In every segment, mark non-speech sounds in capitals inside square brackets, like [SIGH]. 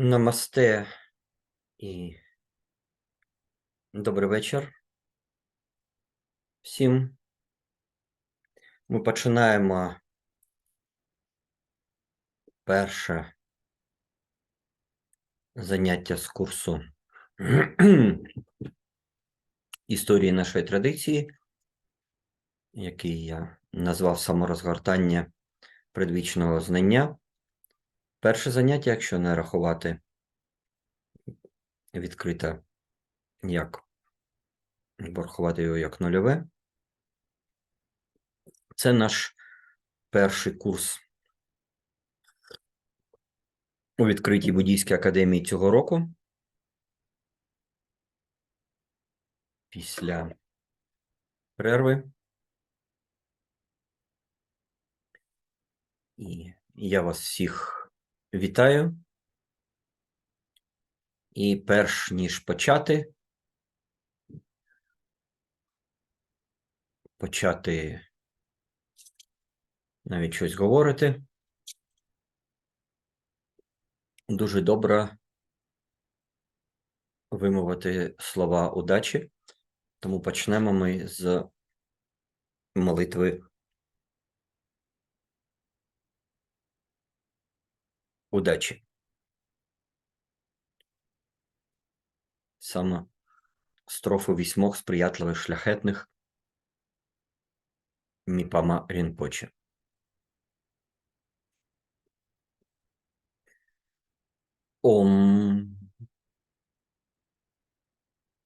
Намасте і добрий вечір всім. Ми починаємо перше заняття з курсу історії [CLEARS THROAT] нашої традиції, який я назвав саморозгортання предвічного знання. Перше заняття, якщо не рахувати відкрите як рахувати його як нульове. Це наш перший курс у відкритій буддійській академії цього року. Після перерви. І я вас всіх вітаю. І перш ніж почати, почати навіть щось говорити, дуже добре вимовити слова удачі, тому почнемо ми з молитви удачі. Саме строфу вісьмох сприятливих шляхетних Міпама Рінпоче. Ом.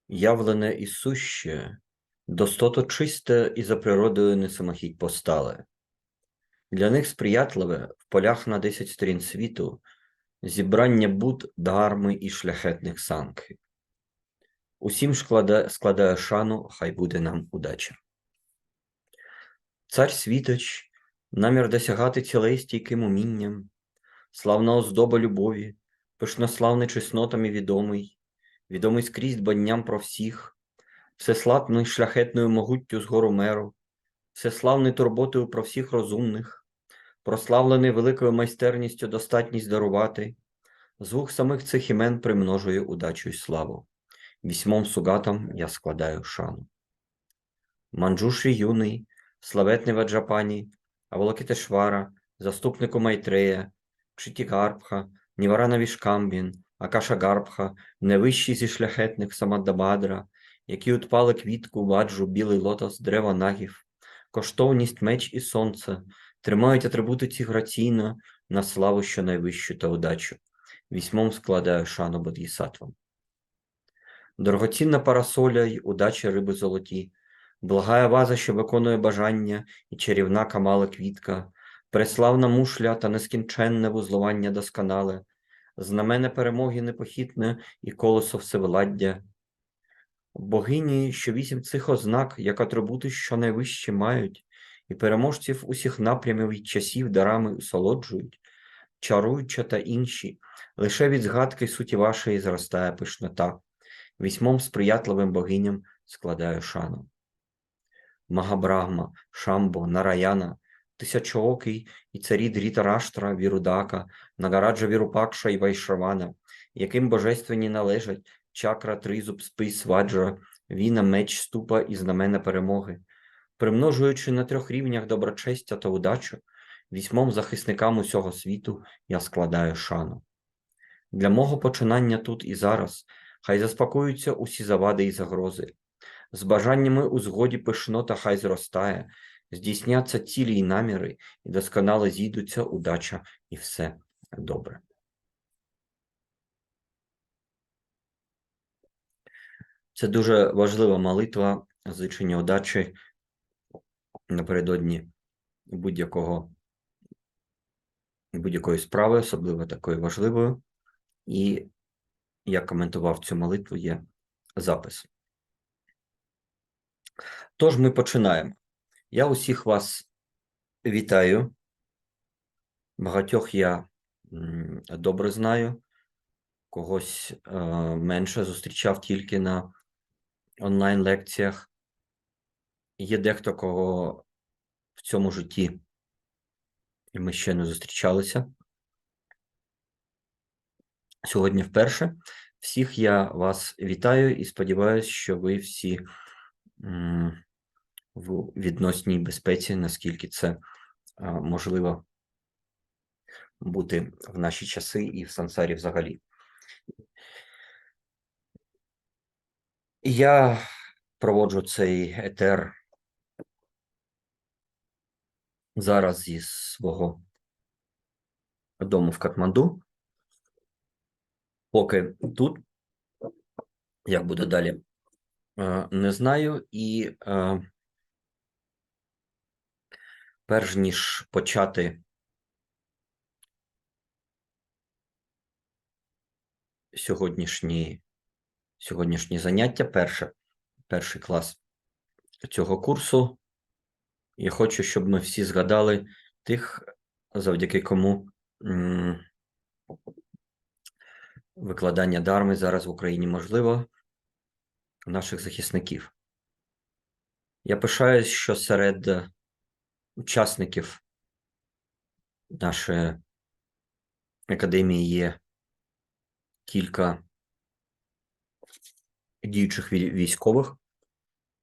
Явлене і суще, достото чисте і за природою не самохідь постале. Для них сприятливе в полях на десять сторін світу зібрання буд, дарми і шляхетних санки. Усім складає, складає шану, хай буде нам удача. Цар світоч, намір досягати цілей стійким умінням, славна оздоба любові, пишнославний чеснотами відомий, відомий скрізь дбанням про всіх, всеславний шляхетною могуттю згору меру, всеславний турботою про всіх розумних, прославлений великою майстерністю достатність дарувати, звук самих цих імен примножує удачу й славу. Вісьмом сугатам я складаю шану. Манджуші юний, славетний Ваджапані, Аволокітешвара, заступнику Майтрея, Читігарбха, Ніварана Вішкамбін, Акаша Гарбха, найвищий зі шляхетних Самаддабадра, які утпали квітку, ваджу, білий лотос, дерева нагів, коштовність меч і сонце, тримають атрибути ці граційно на славу що найвищу та удачу. Вісьмом складаю шану бодгісатвам. Дорогоцінна парасоля й удачі риби золоті, благая ваза, що виконує бажання, і чарівна камала квітка, преславна мушля та нескінченне вузлування досконале, знамене перемоги непохитне і колесо всевладдя. Богині, що вісім цих ознак, як атрибути, що найвищі мають, і переможців усіх напрямів і часів дарами усолоджують, чаруюча та інші, лише від згадки суті вашої зростає пишнота. Вісьмом сприятливим богиням складаю шану. Магабрахма, Шамбо, Нараяна, Тисячоокий і царі Дрітараштра, Вірудака, Нагараджа Вірупакша і Вайшравана, яким божественні належать чакра, тризуб, спис, ваджра, віна, меч, ступа і знамена перемоги, примножуючи на трьох рівнях доброчестя та удачу, вісьмом захисникам усього світу я складаю шану. Для мого починання тут і зараз хай заспокоюються усі завади і загрози. З бажаннями у згоді пишнота хай зростає, здійсняться цілі й наміри, і досконало зійдуться удача і все добре. Це дуже важлива молитва зичення удачі напередодні будь-якого будь-якої справи, особливо такої важливої. І я коментував цю молитву, є запис. Тож ми починаємо. Я усіх вас вітаю. Багатьох я добре знаю, когось е, менше зустрічав тільки на онлайн-лекціях. Є дехто, кого в цьому житті і ми ще не зустрічалися. сьогодні вперше. Всіх я вас вітаю і сподіваюся, що ви всі в відносній безпеці, наскільки це можливо бути в наші часи і в сансарі взагалі. Я проводжу цей етер зараз зі свого дому в Катманду. Поки тут, як буде далі, е, не знаю. І е, перш ніж почати сьогоднішні, сьогоднішні заняття, перше, перший клас цього курсу, я хочу, щоб ми всі згадали тих, завдяки кому викладання дарми зараз в Україні можливо, наших захисників. Я пишаюсь, що серед учасників нашої академії є кілька діючих військових,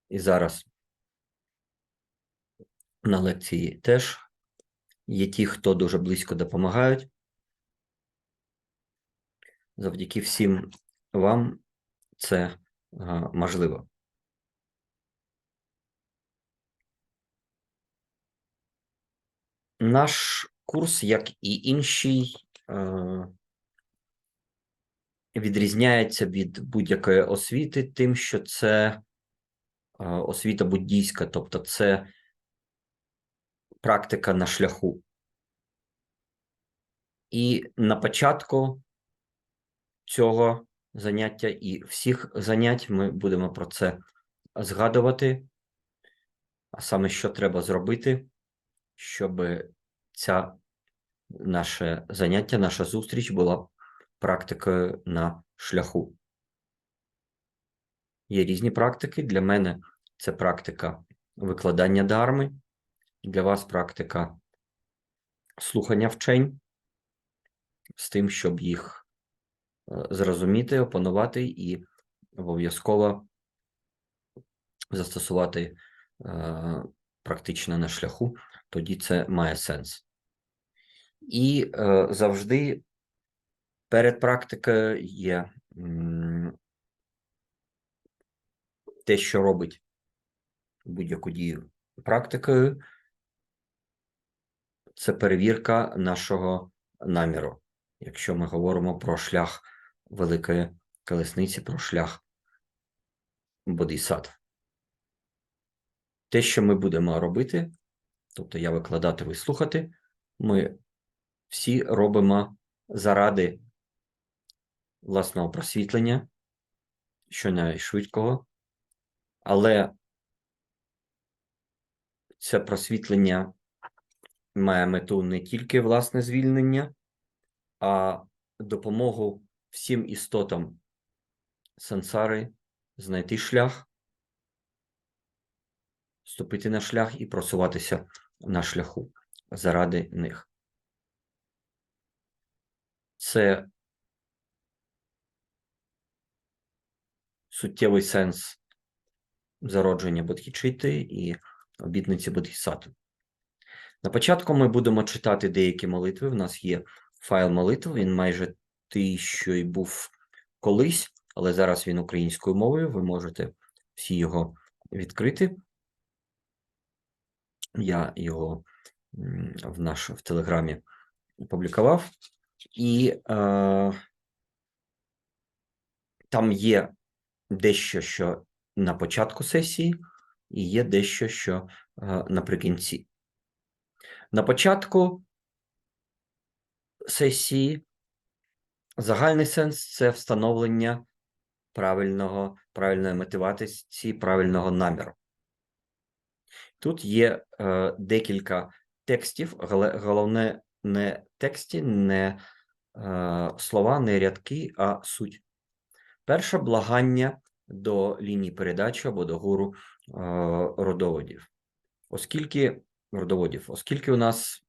і зараз на лекції теж є ті, хто дуже близько допомагають. Завдяки всім вам це можливо. Наш курс, як і інший, е, відрізняється від будь-якої освіти, тим, що це е, освіта буддійська, тобто це практика на шляху. І на початку цього заняття і всіх занять ми будемо про це згадувати, а саме що треба зробити, щоб ця наше заняття, наша зустріч була практикою на шляху. Є різні практики. Для мене це практика викладання дарми, для вас практика слухання вчень з тим, щоб їх е, зрозуміти, опанувати і обов'язково застосувати е, практично на шляху, тоді це має сенс. І е, завжди перед практикою є те, що робить будь-яку дію практикою, це перевірка нашого наміру. Якщо ми говоримо про шлях великої колесниці, про шлях бодисаттв. Те, що ми будемо робити, тобто я викладати, ви слухати, ми всі робимо заради власного просвітлення, щонайшвидкого, але це просвітлення має мету не тільки власне звільнення, а допомогу всім істотам сансари знайти шлях, ступити на шлях і просуватися на шляху заради них. Це суттєвий сенс зародження Бодхічити і обітниці Бодхісаттви. На початку ми будемо читати деякі молитви. У нас є файл молитв, він майже той, що й був колись, але зараз він українською мовою. Ви можете всі його відкрити. Я його в наш в Телеграмі опублікував. І е, там є дещо, що на початку сесії, і є дещо, що е, наприкінці. На початку сесії загальний сенс це встановлення правильного, правильної мотивації, правильного наміру. Тут є е, декілька текстів, головне не тексті, не е, слова, не рядки, а суть. Перше благання до лінії передачі або до гуру е, родоводів. Оскільки родоводів, оскільки у нас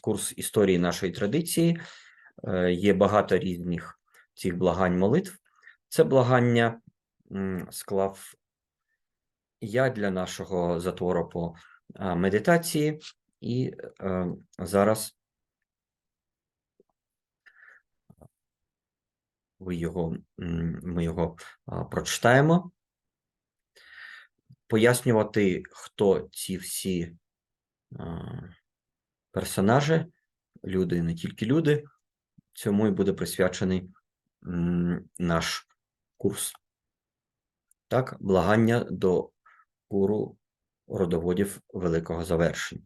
курс історії нашої традиції, е, є багато різних цих благань молитв. Це благання склав я для нашого затвору по медитації, і е, зараз ви його, ми його прочитаємо. Пояснювати, хто ці всі персонажі, люди, не тільки люди, цьому і буде присвячений наш курс. Так, благання до куру родоводів великого завершення.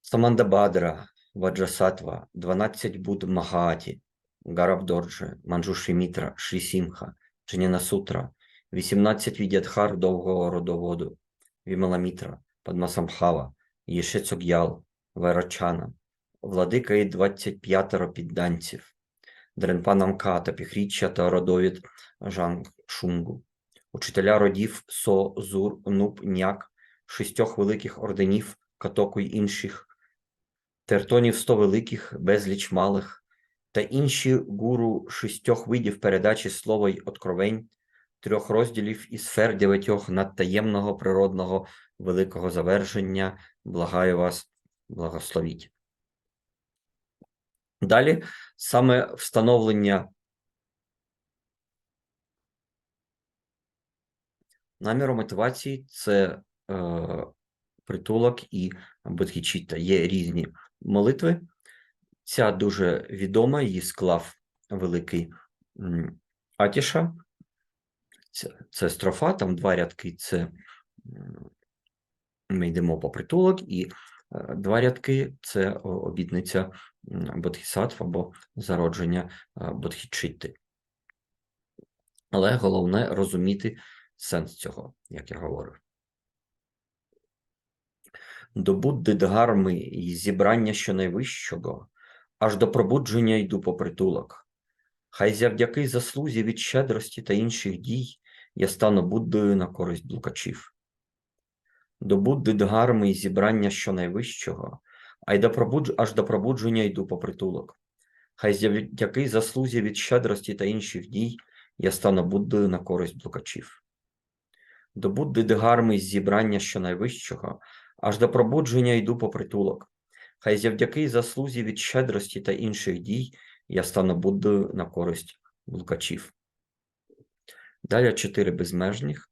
Самандабадра, Ваджасатва, 12 Буд Магаті, Гарабдорджи, Манджуші Мітра, Шрі Сімха, Сутра, 18 Відядхар довгого родоводу, Вімаламітра, Падмасамхава, Єшецог'ял, Вайрачана, Владика і 25 підданців, Дренпанамка та Піхріччя та родовід Жанг Шунгу, учителя родів Со, Зур, Нуп, Няк, шістьох великих орденів, Катоку й інших, тертонів сто великих, безліч малих, та інші гуру шістьох видів передачі слова й откровень, трьох розділів і сфер дев'ятьох надтаємного природного великого завершення, благаю вас, благословіть. Далі саме встановлення наміру мотивації це е, притулок і бодхічіта. Є різні молитви. Ця дуже відома, її склав великий Атіша. Це, строфа, там два рядки це ми йдемо по притулок, і е, два рядки це о- обітниця м, або зародження е, бодхічити. Але головне розуміти сенс цього, як я говорив. До Будди Дгарми і зібрання щонайвищого, аж до пробудження йду по притулок. Хай завдяки заслузі від щедрості та інших дій я стану Буддою на користь блукачів. До Будди Дгарми і зібрання щонайвищого, а й до пробудж... аж до пробудження йду по притулок. Хай завдяки заслузі від щедрості та інших дій я стану Буддою на користь блукачів. До Будди Дгарми з зібрання щонайвищого, аж до пробудження йду по притулок. Хай завдяки заслузі від щедрості та інших дій я стану Буддою на користь блукачів. Далі чотири безмежних,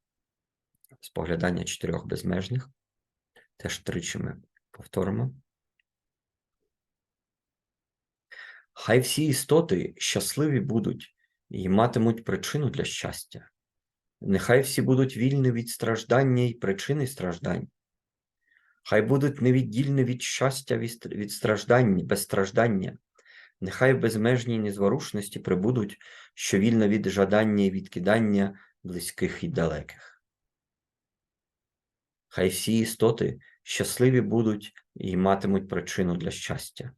споглядання чотирьох безмежних. Теж тричі ми повторимо. Хай всі істоти щасливі будуть і матимуть причину для щастя. Нехай всі будуть вільні від страждання і причини страждань. Хай будуть невіддільні від щастя від страждань, без страждання. Нехай в безмежній незворушності прибудуть, що вільно від жадання і відкидання близьких і далеких. Хай всі істоти щасливі будуть і матимуть причину для щастя.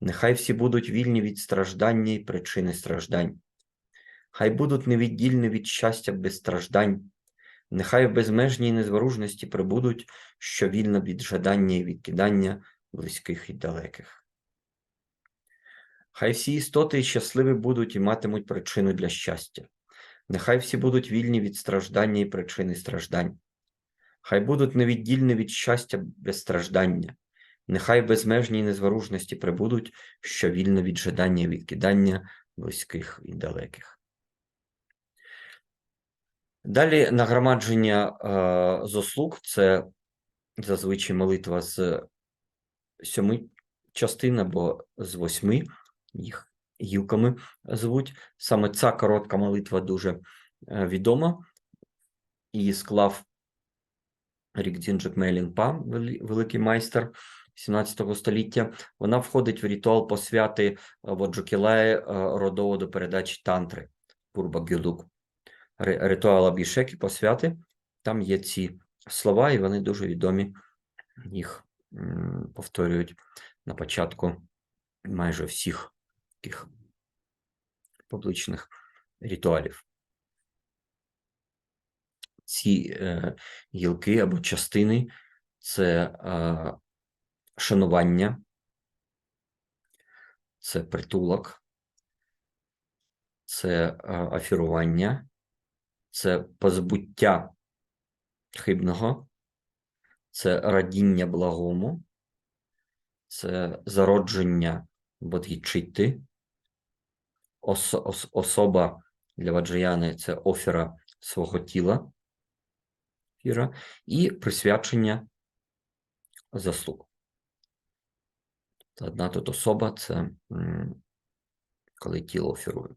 Нехай всі будуть вільні від страждання і причини страждань. Хай будуть невіддільні від щастя без страждань. Нехай в безмежній незворужності прибудуть, що вільно від жадання і відкидання близьких і далеких. Хай всі істоти щасливі будуть і матимуть причину для щастя. Нехай всі будуть вільні від страждання і причини страждань. Хай будуть невіддільні від щастя без страждання. Нехай в безмежній незворужності прибудуть, що вільно від жадання і відкидання близьких і далеких. Далі нагромадження е, заслуг це зазвичай молитва з сьоми частин або з восьми, їх гілками звуть. Саме ця коротка молитва дуже е, відома. Її склав Рікдзінджик Мейлінпа, вели- великий майстер 17 століття. Вона входить в ритуал посвяти Воджукілає родову до передачі тантри Пурба Гюдук. Ритуал Абішеки посвяти. Там є ці слова, і вони дуже відомі. Їх повторюють на початку майже всіх таких публічних ритуалів. Ці е, гілки або частини це е, шанування це притулок, це е, афірування, це позбуття хибного, це радіння благому, це зародження бодгічити, ос, ос, особа для ваджаяни це офіра свого тіла, фіра, і присвячення заслуг. Одна тут особа це коли тіло офірує.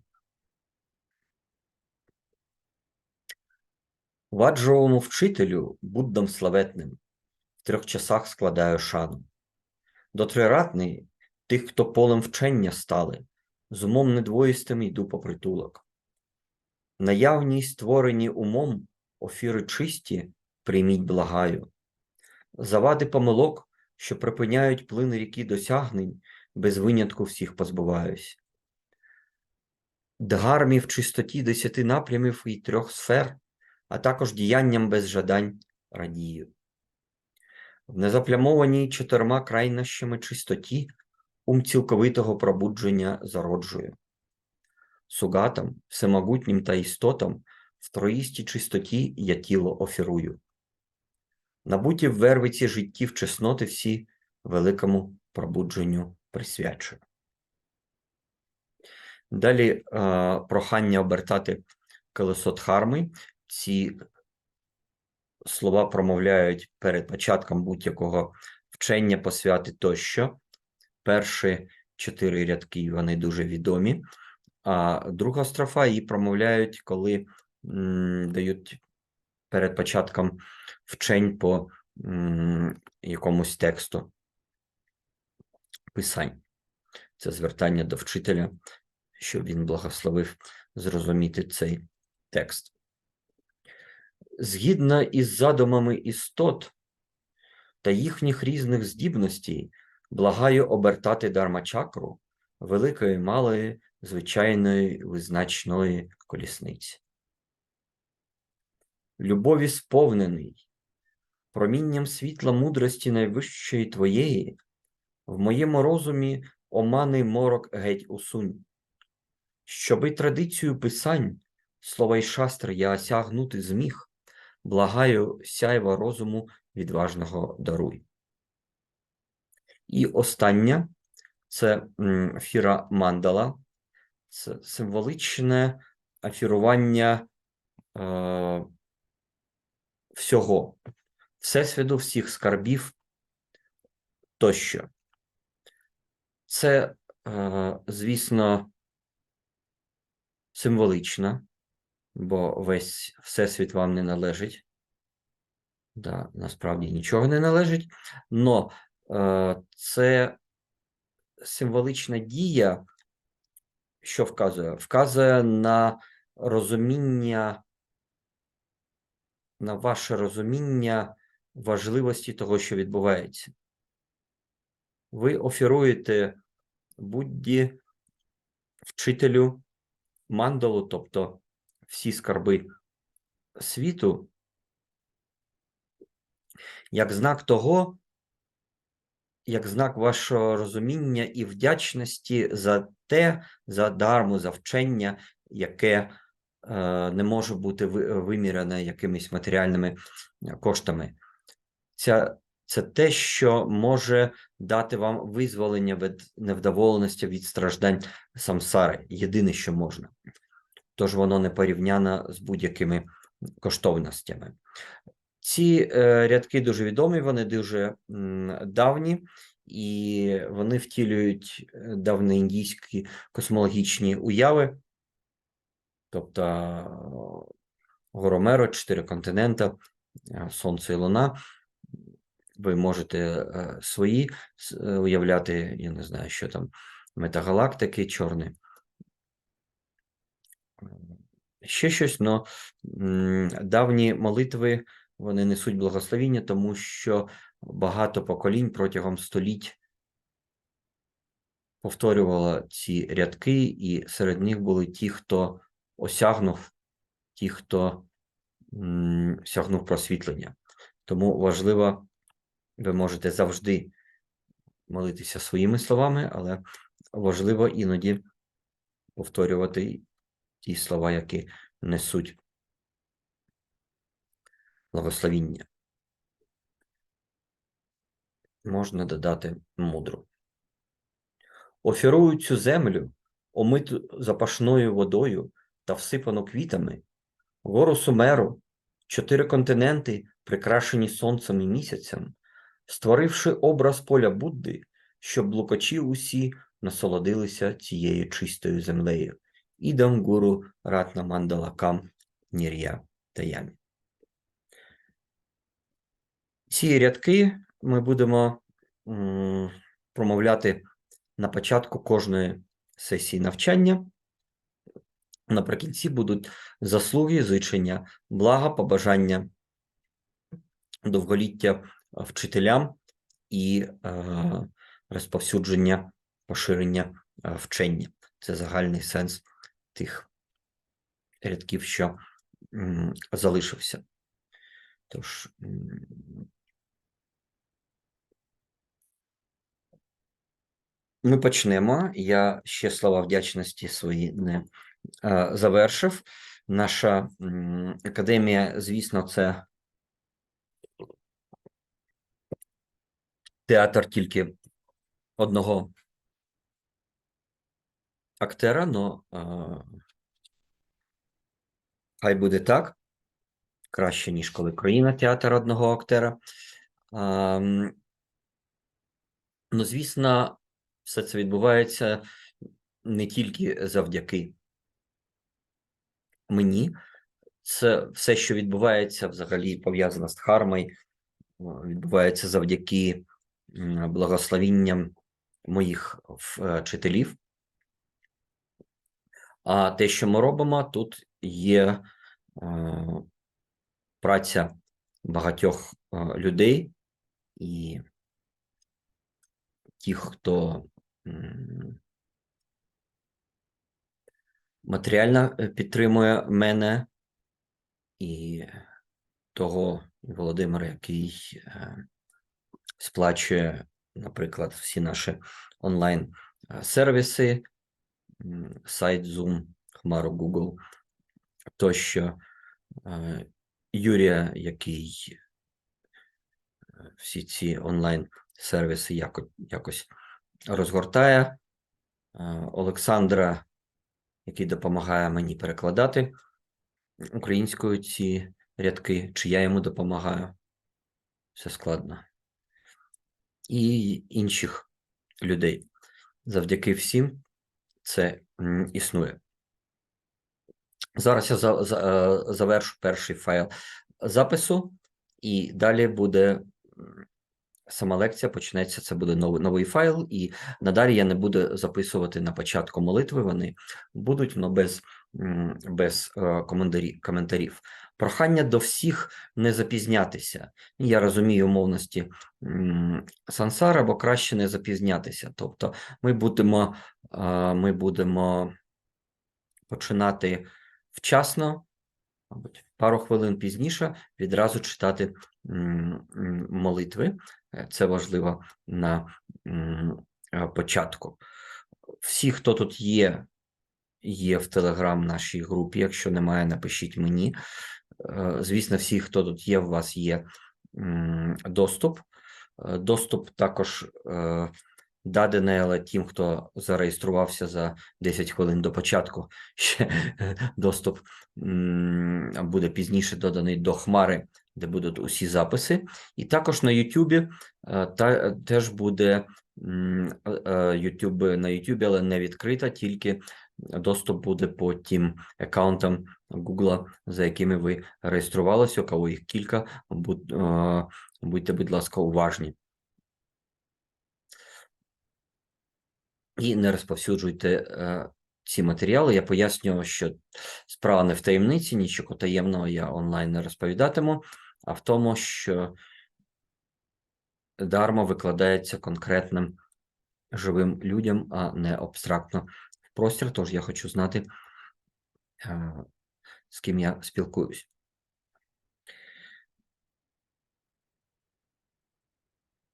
Ваджовому вчителю, Буддам славетним, в трьох часах складаю шану. До триратний тих, хто полем вчення стали, з умом недвоїстим йду по притулок. Наявні створені умом офіри чисті, прийміть благаю. Завади помилок, що припиняють плин ріки досягнень, без винятку всіх позбуваюсь. Дгармі в чистоті десяти напрямів і трьох сфер, а також діянням без жадань радію. В незаплямованій чотирма крайнощами чистоті ум цілковитого пробудження зароджую. Сугатам, всемогутнім та істотам в троїстій чистоті я тіло офірую. Набуті в вервиці життів чесноти всі великому пробудженню присвячую. Далі е, прохання обертати колесо Дхарми. Ці слова промовляють перед початком будь-якого вчення, посвяти тощо. Перші чотири рядки вони дуже відомі, а друга строфа її промовляють, коли м, дають перед початком вчень по м, якомусь тексту писань. Це звертання до вчителя, щоб він благословив зрозуміти цей текст. Згідно із задумами істот та їхніх різних здібностей, благаю обертати дармачакру великої, малої, звичайної, визначної колісниці. Любові сповнений, промінням світла мудрості найвищої твоєї, в моєму розумі оманий морок геть усунь. Щоби традицію писань, слова й шастр я осягнути зміг, благаю сяйва розуму відважного даруй. І остання це м, афіра мандала, це символичне афірування е, всього, всесвіту, всіх скарбів тощо. Це, е, звісно, символично, бо весь всесвіт вам не належить. Да, насправді нічого не належить, но це символична дія, що вказує? Вказує на розуміння, на ваше розуміння важливості того, що відбувається. Ви офіруєте Будді, вчителю мандалу, тобто всі скарби світу, як знак того, як знак вашого розуміння і вдячності за те, за дарму, за вчення, яке е, не може бути вимірене якимись матеріальними е, коштами. Ця, це те, що може дати вам визволення від невдоволеності від страждань самсари. Єдине, що можна. Тож воно не порівняно з будь-якими коштовностями. Ці е, рядки дуже відомі, вони дуже давні, і вони втілюють е, давноіндійські космологічні уяви, тобто Горомеро, чотири континента, е, Сонце і Луна. Ви можете свої уявляти, я не знаю, що там, метагалактики чорні. Ще щось, але давні молитви вони несуть благословіння, тому що багато поколінь протягом століть повторювало ці рядки, і серед них були ті, хто осягнув, ті, хто сягнув просвітлення. Тому важливо, ви можете завжди молитися своїми словами, але важливо іноді повторювати ті слова, які несуть благословіння. Можна додати мудру. Офірую цю землю, омиту запашною водою та всипану квітами, гору Сумеру, чотири континенти, прикрашені сонцем і місяцем, створивши образ поля Будди, щоб блукачі усі насолодилися цією чистою землею. Ідам гуру ратна мандалакам нір'я таямі. Ці рядки ми будемо промовляти на початку кожної сесії навчання. Наприкінці будуть заслуги, зичення, блага, побажання, довголіття вчителям і е, розповсюдження, поширення е, вчення. Це загальний сенс тих рядків, що залишився. Тож, ми почнемо. Я ще слова вдячності свої не е, завершив. Наша академія, звісно, це театр тільки одного актера, но е, хай буде так. Краще, ніж коли країна театр одного актера. Ем, Ну, звісно, все це відбувається не тільки завдяки мені. Це все, що відбувається, взагалі пов'язано з Дхармою, відбувається завдяки благословінням моїх вчителів. А те, що ми робимо, тут є е, праця багатьох е, людей і тих, хто матеріально е, підтримує мене, і того Володимира, який е, сплачує, наприклад, всі наші онлайн е, сайт Zoom, Хмару Google, тощо. Юрія, який всі ці онлайн сервіси якось розгортає, е, Олександра, який допомагає мені перекладати українською ці рядки, чи я йому допомагаю. Все складно. І інших людей. Завдяки всім це існує. Зараз я е, завершу перший файл запису, і далі буде сама лекція почнеться. Це буде новий, новий файл, і надалі я не буду записувати на початку молитви. Вони будуть, але без, без е, коментарі- коментарів. Прохання до всіх не запізнятися. Я розумію умовності сансара, бо краще не запізнятися. Тобто, ми будемо, е, ми будемо починати вчасно, мабуть, пару хвилин пізніше, відразу читати молитви. Е, Це важливо на е, початку. Всі, хто тут є, є в Телеграм нашій групі. Якщо немає, напишіть мені. Е, Звісно, всі, хто тут є, у вас є доступ. Доступ також дадений, але тим, хто зареєструвався за 10 хвилин до початку, ще [LAUGHS] доступ буде пізніше доданий до Хмари, де будуть усі записи. І також на Ютубі е, та теж буде м, е, е, YouTube на Ютубі, але не відкрита, тільки доступ буде по тим аккаунтам Google, за якими ви реєструвалися, у кого їх кілька, будь, будьте, будь ласка, уважні. І не розповсюджуйте ці матеріали. Я пояснював, що справа не в таємниці, нічого таємного я онлайн не розповідатиму, а в тому, що дарма викладається конкретним живим людям, а не абстрактно в простір. Тож я хочу знати, е, з ким я спілкуюсь.